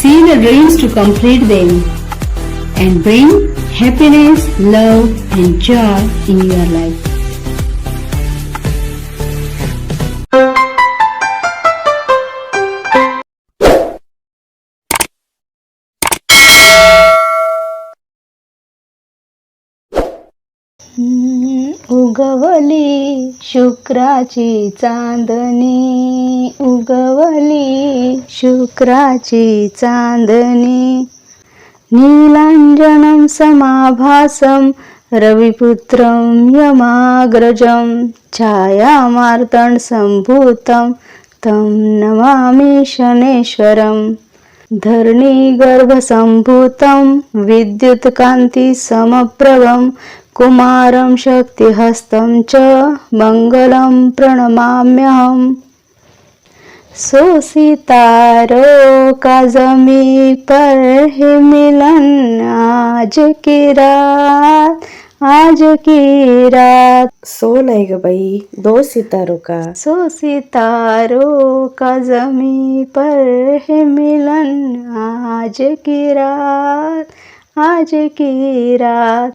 see the dreams to complete them, and bring happiness, love, and joy in your life. उगवली शुक्राची चांदणी. उगवली शुक्राची चांदणी. नीलाञ्जनं समाभासं रविपुत्रं यमाग्रजं छायामार्तण्डसम्भूतं तं नमामि शनेश्वरम्. धरणीगर्भसम्भूतं विद्युत्कान्तिसमप्रभं कुमारं शक्तिहस्तं च मङ्गलं प्रणमाम्यहम्। सोसितारो काजमी पर है मिलन आज की रात आज की रात सो नाही ग बाई दो सितारो का। सो सितारो का जमी पर है मिलन आज की रात आज की रात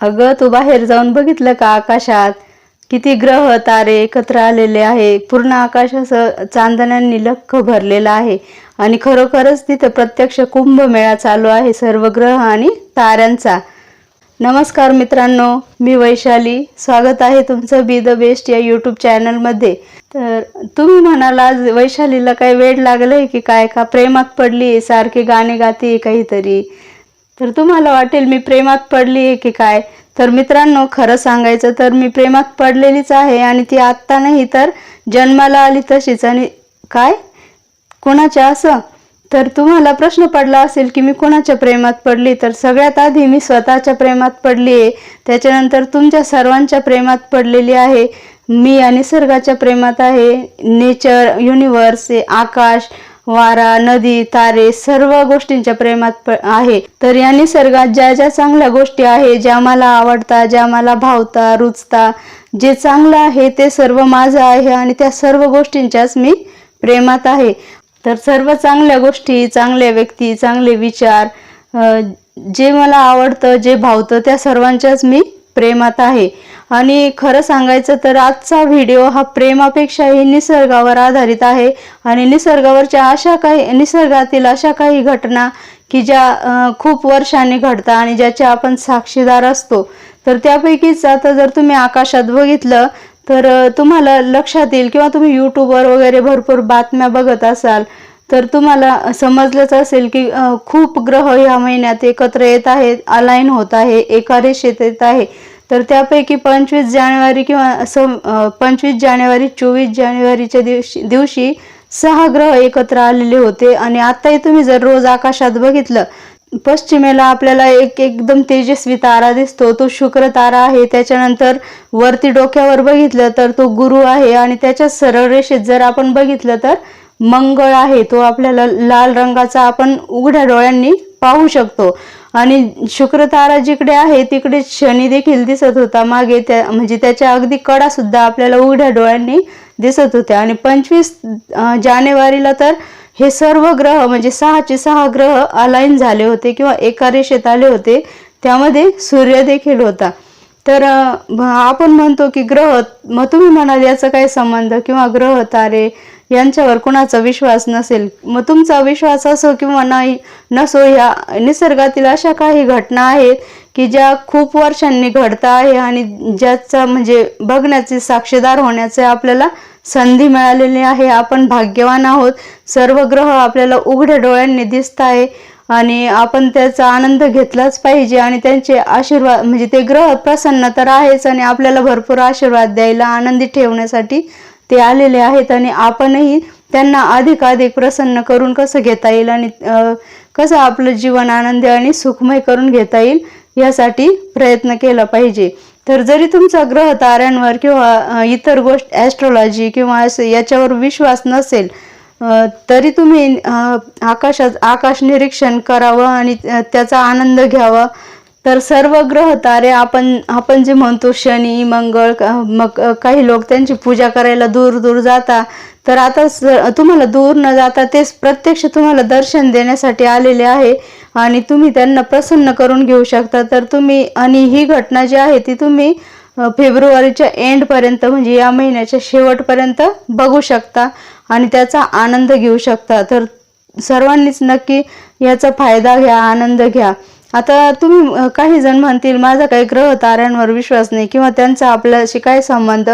अगं तू बाहेर जाऊन बघितलं का आकाशात? किती ग्रह तारे एकत्र आलेले आहे. पूर्ण आकाश असं चांदण्यांनी लख्ख भरलेलं आहे. आणि खरोखरच तिथं प्रत्यक्ष कुंभमेळा चालू आहे सर्व ग्रह आणि ताऱ्यांचा. नमस्कार मित्रांनो मी वैशाली. स्वागत आहे तुमचं बी द बेस्ट या यूट्यूब चॅनलमध्ये तर तुम्ही म्हणाला आज वैशालीला काही वेळ लागलंय की काय? का प्रेमात पडली? सारखे गाणे गाते काहीतरी? तर तुम्हाला वाटेल मी प्रेमात पडली आहे की काय? तर मित्रांनो खरं सांगायचं तर मी प्रेमात पडलेलीच आहे आणि ती आत्ता नाही तर जन्माला आली तशीच. आणि काय? कोणाच्या असं? तर तुम्हाला प्रश्न पडला असेल की मी कोणाच्या प्रेमात पडली? तर सगळ्यात आधी मी स्वतःच्या प्रेमात पडली आहे. त्याच्यानंतर तुमच्या सर्वांच्या प्रेमात पडलेली आहे. मी या निसर्गाच्या प्रेमात आहे. नेचर युनिवर्स आकाश वारा नदी तारे सर्व गोष्टींच्या प्रेमात प आहे. तर या निसर्गात ज्या ज्या चांगल्या गोष्टी आहे ज्या मला आवडतात ज्या मला भावता रुचता जे चांगलं आहे ते सर्व माझं आहे आणि त्या सर्व गोष्टींच्याच मी प्रेमात आहे. तर सर्व चांगल्या गोष्टी चांगल्या व्यक्ती चांगले विचार जे मला आवडतं जे भावतं त्या सर्वांच्याच मी प्रेमात आहे. आणि खरं सांगायचं तर आजचा व्हिडिओ हा प्रेमापेक्षाही निसर्गावर आधारित आहे. आणि निसर्गावरच्या अशा काही निसर्गातील अशा काही घटना की ज्या खूप वर्षांनी घडतात आणि ज्याचे आपण साक्षीदार असतो. तर त्यापैकीच आता जर तुम्ही आकाशात बघितलं तर तुम्हाला लक्षात येईल किंवा तुम्ही यूट्यूबवर वगैरे भरपूर बातम्या बघत असाल तर तुम्हाला समजलंच असेल की खूप ग्रह ह्या महिन्यात एकत्र येत आहेत अलाईन होत आहे एका रेषेत येत आहे. तर त्यापैकी पंचवीस जानेवारी किंवा असं पंचवीस जानेवारी चोवीस जानेवारीच्या दिवशी दिवशी सहा ग्रह एकत्र आलेले होते. आणि आताही तुम्ही जर रोज आकाशात बघितलं पश्चिमेला आपल्याला एक एकदम तेजस्वी तारा दिसतो. तो शुक्र तारा आहे. त्याच्यानंतर वरती डोक्यावर बघितलं तर तो गुरु आहे. आणि त्याच्या सरळ रेषेत जर आपण बघितलं तर मंगळ आहे. तो आपल्याला लाल रंगाचा आपण उघड्या डोळ्यांनी पाहू शकतो. आणि शुक्र तारा जिकडे आहे तिकडे शनी देखील दिसत होता. मागे त्या म्हणजे त्याच्या अगदी कडा सुद्धा आपल्याला उघड्या डोळ्यांनी दिसत होत्या. आणि पंचवीस जानेवारीला तर हे सर्व ग्रह म्हणजे सहाचे सहा ग्रह अलाईन झाले होते किंवा एका रेषेत आले होते. त्यामध्ये सूर्य देखील होता. तर आपण म्हणतो की ग्रह मग तुम्ही म्हणाल याचा काय संबंध किंवा ग्रह तारे यांच्यावर कुणाचा विश्वास नसेल. मग तुमचा विश्वास असो किंवा नाही नसो ह्या निसर्गातील अशा काही घटना आहेत की ज्या खूप वर्षांनी घडता आहे आणि ज्याचा म्हणजे बघण्याचे साक्षीदार होण्याचे आपल्याला संधी मिळालेली आहे. आपण भाग्यवान आहोत. सर्व ग्रह आपल्याला उघड्या डोळ्यांनी दिसत आहे आणि आपण त्याचा आनंद घेतलाच पाहिजे आणि त्यांचे आशीर्वाद म्हणजे ते ग्रह प्रसन्न तर आहेच आणि आपल्याला भरपूर आशीर्वाद द्यायला आनंदी ठेवण्यासाठी ते आलेले आहेत आणि आपणही त्यांना अधिक अधिक प्रसन्न करून कसं घेता येईल आणि कसं आपलं जीवन आनंदी आणि सुखमय करून घेता येईल यासाठी प्रयत्न केला पाहिजे. तर जरी तुमचा ग्रह ताऱ्यांवर किंवा इतर गोष्ट ॲस्ट्रॉलॉजी किंवा याच्यावर विश्वास नसेल तरी तुम्ही आकाशात आकाश निरीक्षण करावं आणि त्याचा आनंद घ्यावा. तर सर्व ग्रह तारे आपण आपण जे म्हणतो शनी मंगळ मग काही लोक त्यांची पूजा करायला दूर दूर जाता. तर आता तुम्हाला दूर न जाता ते प्रत्यक्ष तुम्हाला दर्शन देण्यासाठी आलेले आहे. आणि तुम्ही त्यांना प्रसन्न करून घेऊ शकता. तर तुम्ही आणि ही घटना जी आहे ती तुम्ही फेब्रुवारीच्या एंडपर्यंत म्हणजे या महिन्याच्या शेवटपर्यंत बघू शकता. आणि त्याचा आनंद घेऊ शकता. तर सर्वांनीच नक्की याचा फायदा घ्या आनंद घ्या. आता तुम्ही काही जण म्हणतील माझा काही ग्रह ताऱ्यांवर विश्वास नाही किंवा त्यांचा आपल्याशी काय संबंध.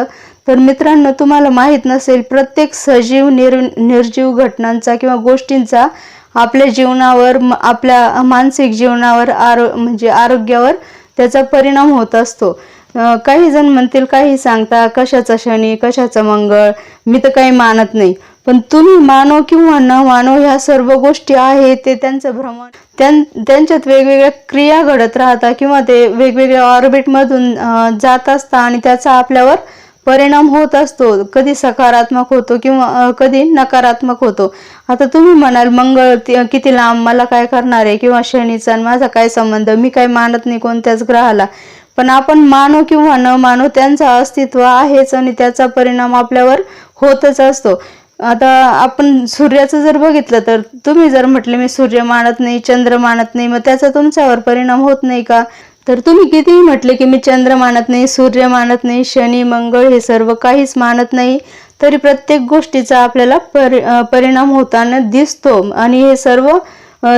तर मित्रांनो तुम्हाला माहीत नसेल प्रत्येक सजीव निर निर्जीव घटनांचा किंवा गोष्टींचा आपल्या जीवनावर आपल्या मानसिक जीवनावर आरो म्हणजे आरोग्यावर त्याचा परिणाम होत असतो. काही जण म्हणतील काही सांगता कशाचा शनी कशाचं मंगळ मी तर काही मानत नाही. पण तुम्ही मानो किंवा न मानो ह्या सर्व गोष्टी आहेत ते त्यांचं भ्रमण. त्यांच्यात वेगवेगळ्या क्रिया घडत राहतात किंवा ते वेगवेगळ्या ऑर्बिटमधून जात असतात आणि त्याचा आपल्यावर परिणाम होत असतो. कधी सकारात्मक होतो किंवा कधी नकारात्मक होतो. आता तुम्ही म्हणाल मंगळ किती लांब मला काय करणार आहे? किंवा शनीचा आणि माझा काय संबंध? मी काय मानत नाही कोणत्याच ग्रहाला. पण आपण मानो किंवा न मानो त्यांचं अस्तित्व आहेच आणि त्याचा परिणाम आपल्यावर होतच असतो. आता आपण सूर्याचं जर बघितलं तर तुम्ही जर म्हटले मी सूर्य मानत नाही चंद्र मानत नाही मग त्याचा तुमच्यावर परिणाम होत नाही का? तर तुम्ही कितीही म्हटले की मी चंद्र मानत नाही सूर्य मानत नाही शनी मंगळ हे सर्व काहीच मानत नाही तरी प्रत्येक गोष्टीचा आपल्याला परि परिणाम होताना दिसतो. आणि हे सर्व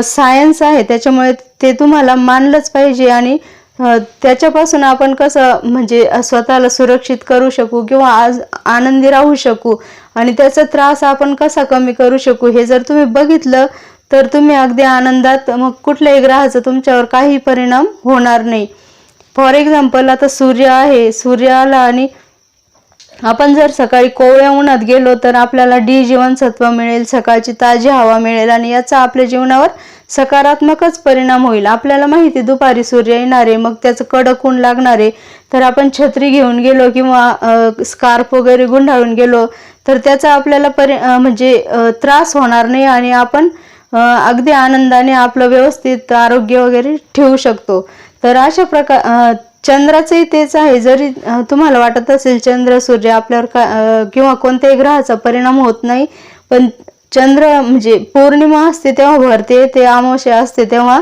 सायन्स आहे. त्याच्यामुळे ते तुम्हाला मानलंच पाहिजे आणि त्याच्यापासून आपण कसं म्हणजे स्वतःला सुरक्षित करू शकू किंवा आज आनंदी राहू शकू आणि त्याचा त्रास आपण कसा कमी करू शकू हे जर तुम्ही बघितलं तर तुम्ही अगदी आनंदात मग कुठल्याही ग्रहाचा तुमच्यावर काही परिणाम होणार नाही. फॉर एक्झाम्पल आता सूर्य आहे सूर्य आला आणि आपण जर सकाळी कोवळ्या उन्हात गेलो तर आपल्याला डी जीवनसत्व मिळेल सकाळची ताजी हवा मिळेल आणि याचा आपल्या जीवनावर सकारात्मकच परिणाम होईल. आपल्याला माहिती दुपारी सूर्य येणारे मग त्याचं कडक ऊन लागणारे. तर आपण छत्री घेऊन गेलो किंवा स्कार्फ वगैरे गुंडाळून गेलो तर त्याचा आपल्याला परि म्हणजे त्रास होणार नाही आणि आपण अगदी आनंदाने आपलं व्यवस्थित आरोग्य वगैरे ठेवू शकतो. तर अशा प्रकार चंद्राचंही तेच आहे. जरी तुम्हाला वाटत असेल चंद्र सूर्य आपल्यावर का किंवा कोणत्याही ग्रहाचा परिणाम होत नाही पण चंद्र म्हणजे पौर्णिमा असते तेव्हा भरते येते अमावस्या असते तेव्हा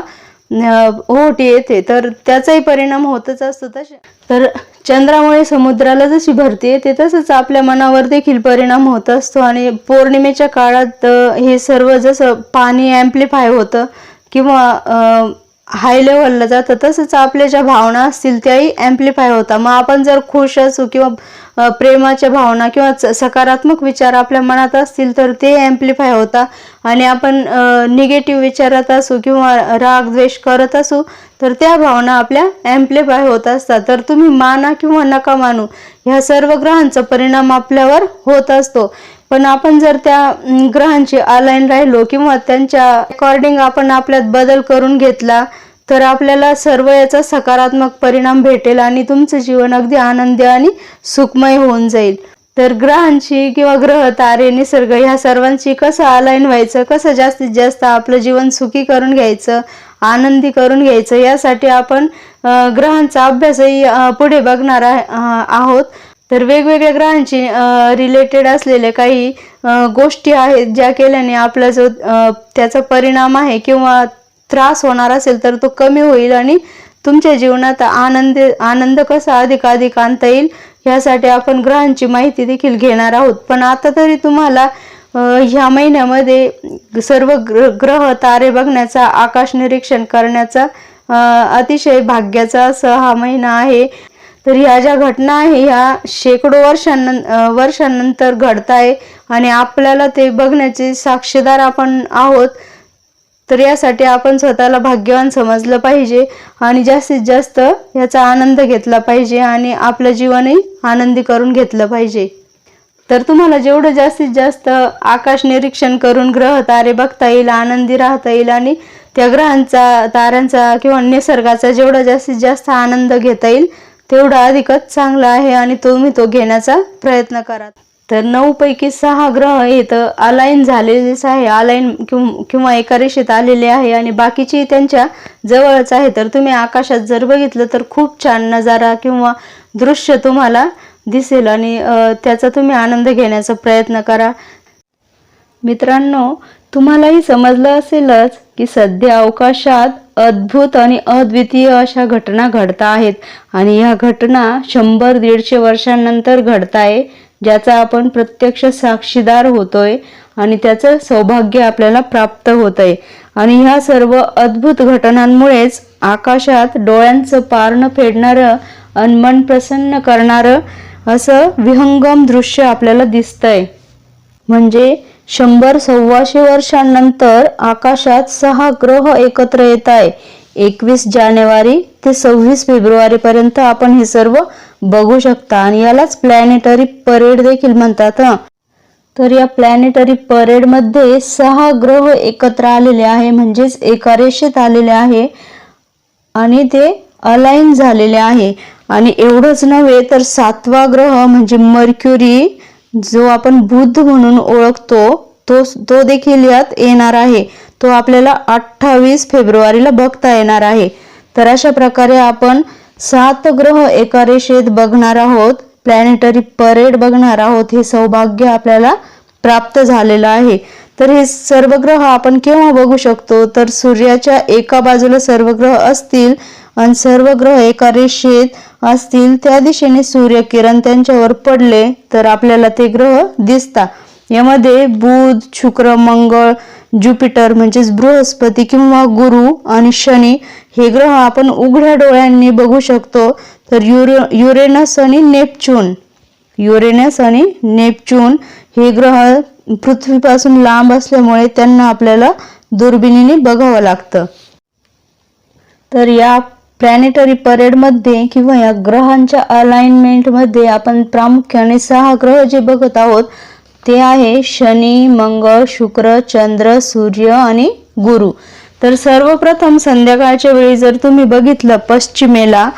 ओहोटी येते. तर त्याचाही परिणाम होतच असतो तसे. तर चंद्रामुळे समुद्राला जशी भरती येते तसंच आपल्या मनावर देखील परिणाम होत असतो. आणि पौर्णिमेच्या काळात हे सर्व जसं पाणी ॲम्प्लिफाय होतं किंवा हाय लेवलला जातं तसंच आपल्या ज्या भावना असतील त्याही ॲम्प्लिफाय होतात. मग आपण जर खुश असू किंवा प्रेमाच्या भावना किंवा च- सकारात्मक विचार आपल्या मनात असतील तर ते ॲम्प्लिफाय होतात आणि आपण निगेटिव्ह विचारात असू किंवा राग द्वेष करत असू तर त्या भावना आपल्या ॲम्प्लिफाय होत असतात. तर तुम्ही माना किंवा नका मानू ह्या सर्व ग्रहांचा परिणाम आपल्यावर होत असतो. पण आपण जर त्या ग्रहांची अलाईन राहिलो किंवा त्यांच्या अकॉर्डिंग आपण आपल्यात बदल करून घेतला तर आपल्याला सर्व याचा सकारात्मक परिणाम भेटेल आणि तुमचं जीवन अगदी आनंदी आणि सुखमय होऊन जाईल. तर ग्रहांची किंवा ग्रह तारे निसर्ग ह्या सर्वांची कसं अलाईन व्हायचं कसं जास्तीत जास्त आपलं जीवन सुखी करून घ्यायचं आनंदी करून घ्यायचं यासाठी आपण ग्रहांचा अभ्यासही पुढे बघणार आहोत. तर वेगवेगळ्या ग्रहांची रिलेटेड असलेल्या काही गोष्टी आहेत ज्या केल्याने आपला जो त्याचा परिणाम आहे किंवा त्रास होणार असेल तर तो कमी होईल आणि तुमच्या जीवनात आनंद आनंद कसा अधिक अधिक आणता येईल यासाठी आपण ग्रहांची माहिती देखील घेणार आहोत. पण आता तरी तुम्हाला ह्या महिन्यामध्ये सर्व ग्र ग्रह तारे बघण्याचा आकाश निरीक्षण करण्याचा अतिशय भाग्याचा असा हा महिना आहे. तर ह्या ज्या घटना आहे ह्या शेकडो वर्षांनं वर्षांनंतर घडत आहे आणि आपल्याला ते बघण्याचे साक्षीदार आपण आहोत. तर यासाठी आपण स्वतःला भाग्यवान समजलं पाहिजे आणि जास्तीत जास्त याचा आनंद घेतला पाहिजे आणि आपलं जीवनही आनंदी करून घेतलं पाहिजे. तर तुम्हाला जेवढं जास्तीत जास्त आकाश निरीक्षण करून ग्रह तारे बघता येईल आनंदी राहता येईल आणि त्या ग्रहांचा ताऱ्यांचा किंवा निसर्गाचा जेवढा जास्तीत जास्त आनंद घेता येईल तेवढा अधिकच चांगला आहे आणि तुम्ही तो घेण्याचा प्रयत्न करा. तर नऊ पैकी सहा ग्रह इथं अलाईन झालेलेच आहे. अलाईन किंवा एका रेषेत आलेले आहे आणि बाकीचे त्यांच्या जवळच आहे. तर तुम्ही आकाशात जर बघितलं तर खूप छान नजारा किंवा दृश्य तुम्हाला दिसेल आणि त्याचा तुम्ही आनंद घेण्याचा प्रयत्न करा. मित्रांनो तुम्हालाही समजलं असेलच की सध्या अवकाशात अद्भुत आणि अद्वितीय अशा घटना घडता आहेत. आणि ह्या घटना शंभर दीडशे वर्षांनंतर घडताय. ज्याचा आपण प्रत्यक्ष साक्षीदार होतोय आणि त्याचं सौभाग्य आपल्याला प्राप्त होतंय. आणि ह्या सर्व अद्भुत घटनांमुळेच आकाशात डोळ्यांचं पारणं फेडणारं आणि मन प्रसन्न करणारं असं विहंगम दृश्य आपल्याला दिसतंय. म्हणजे शंभर सव्वाशे वर्षांनंतर आकाशात सहा ग्रह एकत्र येत आहे एकवीस जानेवारी ते सव्वीस फेब्रुवारीपर्यंत आपण हे सर्व बघू शकता. आणि यालाच प्लॅनेटरी परेड देखील म्हणतात तर या प्लॅनेटरी परेडमध्ये सहा ग्रह एकत्र आलेले आहे म्हणजेच एका रेषेत आलेले आहे आणि ते अलाईन झालेले आहे. आणि एवढंच नव्हे तर सातवा ग्रह म्हणजे मर्क्युरी जो आपण बुद्ध म्हणून ओळखतो तो तो देखील यात येणार आहे. तो आपल्याला अठ्ठावीस फेब्रुवारीला बघता येणार आहे. तर अशा प्रकारे आपण सात ग्रह एका रेषेत बघणार आहोत. प्लॅनेटरी परेड बघणार आहोत. हे सौभाग्य आपल्याला प्राप्त झालेलं आहे. तर हे सर्व ग्रह आपण केव्हा बघू शकतो? तर सूर्याच्या एका बाजूला सर्व ग्रह असतील आणि सर्व ग्रह एका रेषेत असतील. त्या दिशेने सूर्यकिरण त्यांच्यावर पडले तर आपल्याला ते ग्रह दिसतात. यामध्ये बुध शुक्र मंगळ ज्युपिटर म्हणजेच बृहस्पती किंवा गुरु आणि शनी हे ग्रह आपण उघड्या डोळ्यांनी बघू शकतो. तर युरे युरेनस आणि नेपच्यून युरेनस आणि नेपच्यून हे ग्रह पृथ्वीपासून लांब असल्यामुळे त्यांना आपल्याला दुर्बिणीने बघावं लागतं. तर या प्लॅनेटरी परेडमध्ये किंवा या ग्रहांच्या अलाइनमेंटमध्ये आपण प्रामुख्याने सहा ग्रह जे बघत आहोत ते आहे शनी मंगळ शुक्र चंद्र सूर्य आणि गुरु. तर सर्वप्रथम संध्याकाळच्या वेळी जर तुम्ही बघितलं पश्चिमेला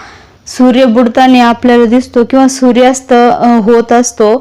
सूर्य बुडताना आपल्याला दिसतो किंवा सूर्यास्त होत असतो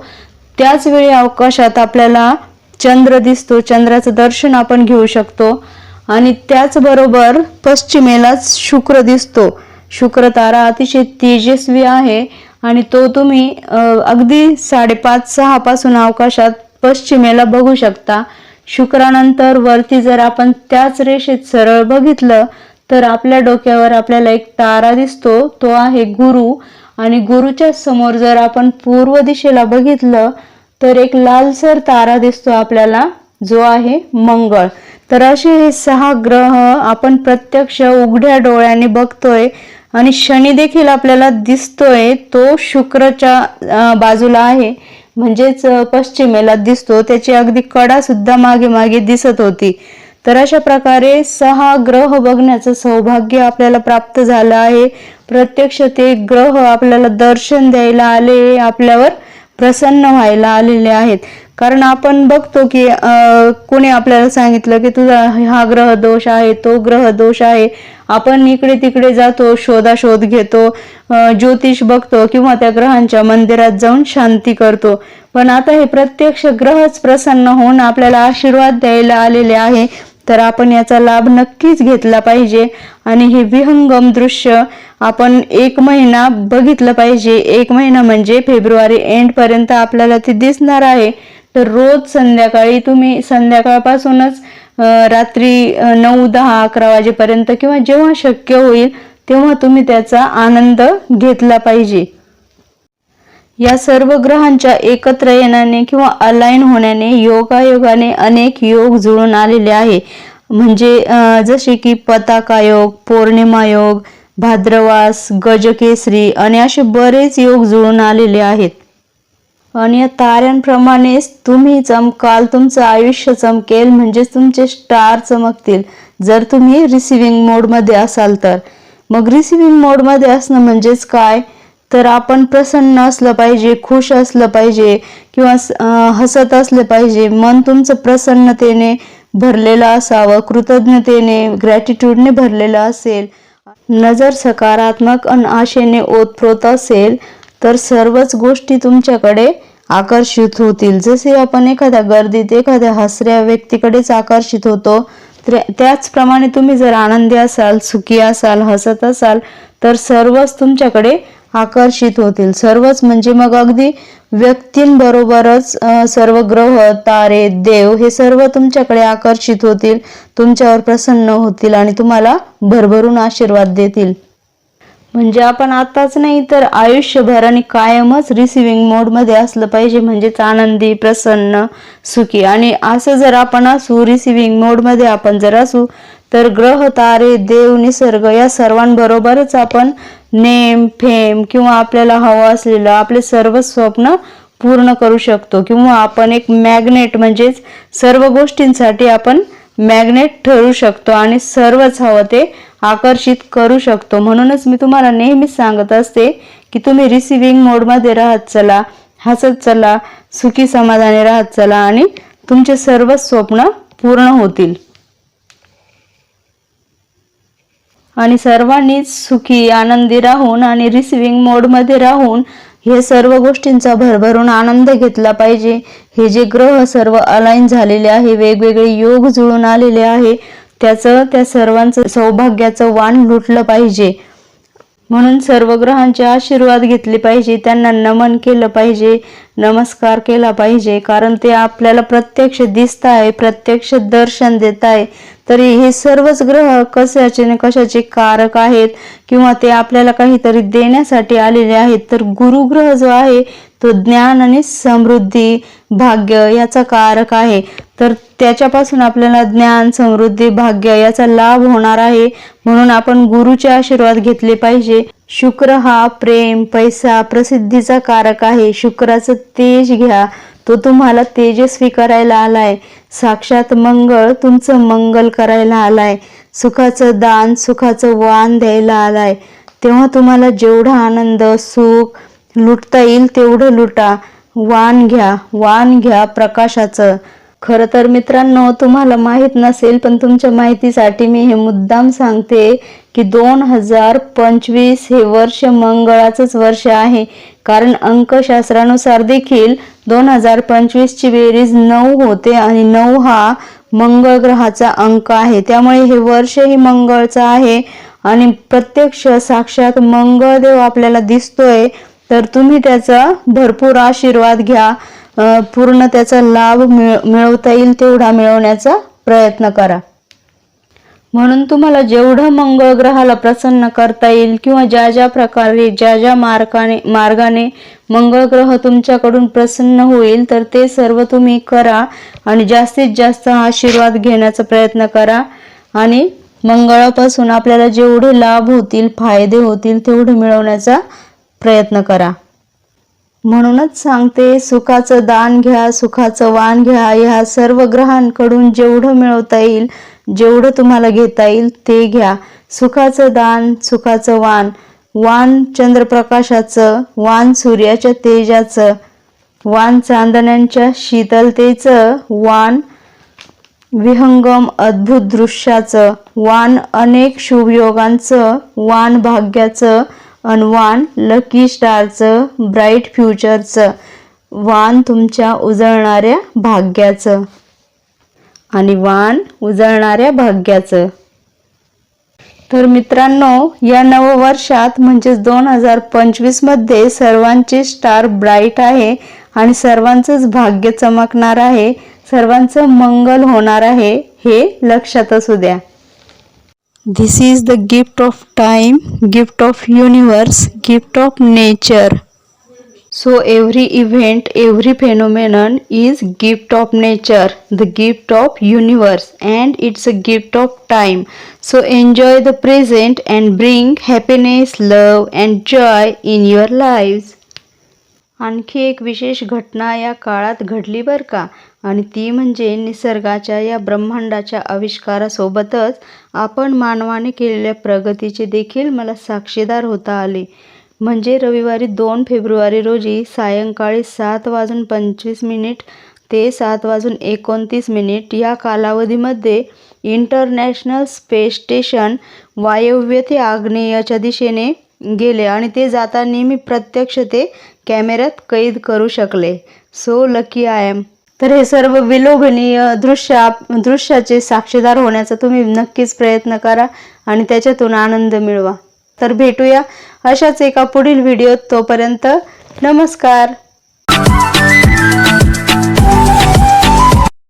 त्याच वेळी अवकाशात आपल्याला चंद्र दिसतो. चंद्राचं दर्शन आपण घेऊ शकतो. आणि त्याचबरोबर पश्चिमेलाच शुक्र दिसतो. शुक्र तारा अतिशय तेजस्वी आहे. आणि तो तुम्ही अगदी साडेपाच सहा पासून अवकाशात पश्चिमेला बघू शकता. शुक्रानंतर वरती जर आपण त्याच रेषेत सरळ बघितलं तर आपल्या डोक्यावर आपल्याला एक तारा दिसतो. तो आहे गुरु. आणि गुरुच्या समोर जर आपण पूर्व दिशेला बघितलं तर एक लालसर तारा दिसतो आपल्याला जो आहे मंगळ. तर असे हे सहा ग्रह आपण प्रत्यक्ष उघड्या डोळ्याने बघतोय. आणि शनी देखील आपल्याला दिसतोय तो शुक्रच्या बाजूला आहे. म्हणजेच पश्चिमेला दिसतो. त्याची अगदी कडा सुद्धा मागे मागे दिसत होती. तर अशा प्रकारे सहा ग्रह बघण्याचं सौभाग्य आपल्याला प्राप्त झालं आहे. प्रत्यक्ष ते ग्रह आपल्याला दर्शन द्यायला आले आपल्यावर प्रसन्न व्हायला आलेले आहेत. कारण आपण बघतो की कोणी आपल्याला सांगितलं की तुझा हा ग्रह दोष आहे तो ग्रह दोष आहे. आपण इकडे तिकडे जातो शोधाशोध घेतो ज्योतिष बघतो किंवा त्या ग्रहांच्या मंदिरात जाऊन शांती करतो. पण आता हे प्रत्यक्ष ग्रहच प्रसन्न होऊन आपल्याला आशीर्वाद द्यायला आलेले आहे तर आपण याचा लाभ नक्कीच घेतला पाहिजे. आणि हे विहंगम दृश्य आपण एक महिना बघितलं पाहिजे. एक महिना म्हणजे फेब्रुवारी एंड पर्यंत आपल्याला ते दिसणार आहे. तर रोज संध्याकाळी तुम्ही संध्याकाळपासूनच रात्री नऊ दहा अकरा वाजेपर्यंत किंवा जेव्हा शक्य होईल तेव्हा तुम्ही त्याचा आनंद घेतला पाहिजे. या सर्व ग्रहांच्या एकत्र येण्याने किंवा अलाइन होण्याने योगायोगाने अनेक योग जुळून आलेले आहे. म्हणजे जसे की पताका योग पौर्णिमा योग भाद्रवास गजकेसरी आणि असे बरेच योग जुळून आलेले आहेत. आणि या ताऱ्यांप्रमाणेच तुम्ही चमकाल तुमचं आयुष्य चमकेल म्हणजेच तुमचे स्टार चमकतील. जर तुम्ही रिसिव्हिंग मोडमध्ये असाल तर. मग रिसिव्हिंग मोडमध्ये असणं म्हणजेच काय? तर आपण प्रसन्न असलं पाहिजे खुश असलं पाहिजे किंवा हसत असलं पाहिजे. मन तुमचं प्रसन्नतेने भरलेलं असावं कृतज्ञतेने ग्रॅटिट्यूडने भरलेलं असेल. नजर सकारात्मक आणि आशेने ओतप्रोत असेल तर सर्वच गोष्टी तुमच्याकडे आकर्षित होतील. जसे आपण एखाद्या गर्दीत एखाद्या हसऱ्या व्यक्तीकडेच आकर्षित होतो तर त्याचप्रमाणे तुम्ही जर आनंदी असाल सुखी असाल हसत असाल तर सर्वच तुमच्याकडे आकर्षित होतील. सर्वच म्हणजे मग अगदी व्यक्तींबरोबरच सर्व ग्रह तारे देव हे सर्व तुमच्याकडे आकर्षित होतील तुमच्यावर प्रसन्न होतील आणि तुम्हाला भरभरून आशीर्वाद देतील. म्हणजे आपण आताच नाही तर आयुष्यभर आणि कायमच रिसिव्हिंग मोडमध्ये असलं पाहिजे. म्हणजेच आनंदी प्रसन्न सुखी. आणि असं जर आपण असू रिसिव्हिंग मोडमध्ये आपण जर असू तर ग्रह तारे देव निसर्ग या सर्वांबरोबरच आपण नेम फेम किंवा आपल्याला हवं असलेलं आपले सर्व स्वप्न पूर्ण करू शकतो. किंवा आपण एक मॅग्नेट म्हणजेच सर्व गोष्टींसाठी आपण मॅग्नेट ठरू शकतो आणि सर्वच हवं ते आकर्षित करू शकतो. म्हणूनच मी तुम्हाला नेहमीच सांगत असते की तुम्ही रिसिव्हिंग मोडमध्ये राहत चला हसत चला सुखी समाधानी राहत चला आणि तुमचे सर्व स्वप्न पूर्ण होतील. आणि सर्वांनीच सुखी आनंदी राहून आणि रिसिव्हिंग मोडमध्ये राहून हे सर्व गोष्टींचा भरभरून आनंद घेतला पाहिजे. हे जे ग्रह सर्व अलाईन झालेले आहे वेगवेगळे योग जुळून आलेले आहे त्याचं त्या सर्वांचं सौभाग्याचं वाण लुटलं पाहिजे. म्हणून सर्व ग्रहांचे आशीर्वाद घेतले पाहिजे त्यांना नमन केलं पाहिजे. नमस्कार केला पाहिजे कारण ते आपल्याला प्रत्यक्ष दिसत आहे प्रत्यक्ष दर्शन देत आहे तरी हे सर्वच ग्रह कशाचे न कशाचे कारक आहेत किंवा ते आपल्याला काहीतरी देण्यासाठी आलेले आहेत. तर गुरुग्रह जो आहे तो ज्ञान आणि समृद्धी भाग्य याचा कारक आहे. तर त्याच्यापासून आपल्याला ज्ञान समृद्धी भाग्य याचा लाभ होणार आहे. म्हणून आपण गुरुचे आशीर्वाद घेतले पाहिजे. शुक्र हा प्रेम पैसा प्रसिद्धीचा कारक आहे. शुक्राचं तेज घ्या. तो तुम्हाला तेजस्वी करायला आलाय. साक्षात मंगळ तुमचं मंगल करायला आलाय. सुखाचं दान सुखाचं वाण द्यायला आलाय. तेव्हा तुम्हाला जेवढा आनंद सुख लुटता येईल तेवढं लुटा. वाण घ्या वाण घ्या प्रकाशाचं. खरं तर मित्रांनो तुम्हाला माहीत नसेल पण तुमच्या माहितीसाठी मी हे मुद्दाम सांगते की दोन हजार पंचवीस हे वर्ष मंगळाचंच वर्ष आहे. कारण अंकशास्त्रानुसार देखील दोन हजार पंचवीसची बेरीज नऊ होते आणि नऊ हा मंगळ ग्रहाचा अंक आहे. त्यामुळे हे वर्षही मंगळचं आहे आणि प्रत्यक्ष साक्षात मंगळदेव आपल्याला दिसतोय. तर तुम्ही त्याचा भरपूर आशीर्वाद घ्या. पूर्ण त्याचा लाभ मिळ मिळवता येईल तेवढा मिळवण्याचा प्रयत्न करा. म्हणून तुम्हाला जेवढं मंगळ ग्रहाला प्रसन्न करता येईल किंवा ज्या ज्या प्रकारे ज्या ज्या मार्गाने मार्गाने मंगळ ग्रह तुमच्याकडून प्रसन्न होईल तर ते सर्व तुम्ही करा आणि जास्तीत जास्त आशीर्वाद घेण्याचा प्रयत्न करा. आणि मंगळापासून आपल्याला जेवढे लाभ होतील फायदे होतील तेवढे मिळवण्याचा प्रयत्न करा. म्हणूनच सांगते सुखाचं दान घ्या सुखाचं वाण घ्या ह्या सर्व ग्रहांकडून जेवढं मिळवता येईल जेवढं तुम्हाला घेता येईल ते घ्या. सुखाचं दान सुखाचं वाण वाण चंद्रप्रकाशाचं वाण सूर्याच्या तेजाचं वाण चांदण्यांच्या शीतलतेचं वाण विहंगम अद्भुत दृश्याचं वाण अनेक शुभयोगांचं वाण भाग्याचं अनवान लकी स्टारचं ब्राईट फ्युचरचं वाण तुमच्या उजळणाऱ्या भाग्याचं. आणि वाण उजळणाऱ्या भाग्याचं. तर मित्रांनो या नववर्षात म्हणजेच दोन हजार पंचवीसमध्ये सर्वांचे स्टार ब्राईट आहे आणि सर्वांचंच भाग्य चमकणार आहे सर्वांचं मंगल होणार आहे हे लक्षात असू द्या. This is the gift of time, gift of universe, gift of nature. So every event, every phenomenon is gift of nature, the gift of universe and it's a gift of time. So enjoy the present and bring happiness, love and joy in your lives. आणखी एक विशेष घटना या काळात घडली बरं का आणि ती म्हणजे निसर्गाच्या या ब्रह्मांडाच्या आविष्कारासोबतच आपण मानवाने केलेल्या प्रगतीचे देखील मला साक्षीदार होता आले. म्हणजे रविवारी दोन फेब्रुवारी रोजी सायंकाळी सात वाजून पंचवीस मिनिट ते सात वाजून एकोणतीस मिनिट या कालावधीमध्ये इंटरनॅशनल स्पेस स्टेशन वायव्य ते आग्नेयाच्या दिशेने गेले आणि ते जाताना मी प्रत्यक्ष ते कॅमेऱ्यात कैद करू शकले. So lucky I am. तर हे सर्व विलोभनीय दृश्य दृश्याचे साक्षीदार होण्याचा तुम्ही नक्कीच प्रयत्न करा आणि त्याच्यातून आनंद मिळवा. तर भेटूया अशाच एका पुढील व्हिडिओत तोपर्यंत नमस्कार.